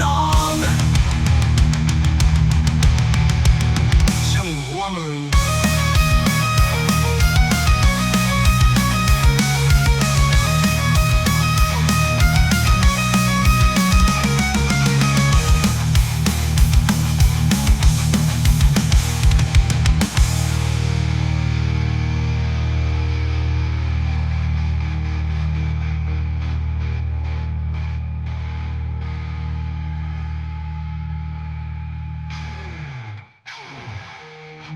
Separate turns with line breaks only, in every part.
นอ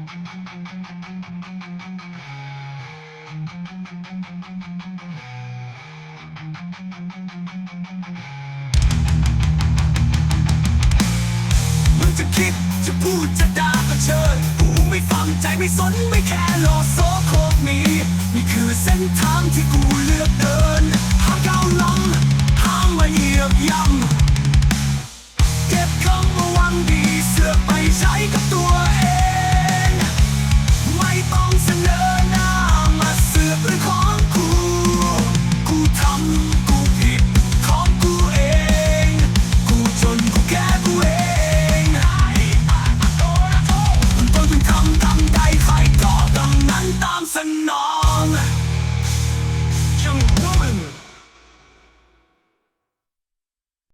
มึงจะคิดจะพูดจะด่าก็เชิญกูไม่ฟังใจไม่สนไม่แค่โลโซโคกมีนี่คือเส้นทางที่กูเลือกเดินห้ามก้าวล้ำห้ามมาเหยียบย่ำเก็บคำว่าวังดีเสือไปใช้กับตัว No. all.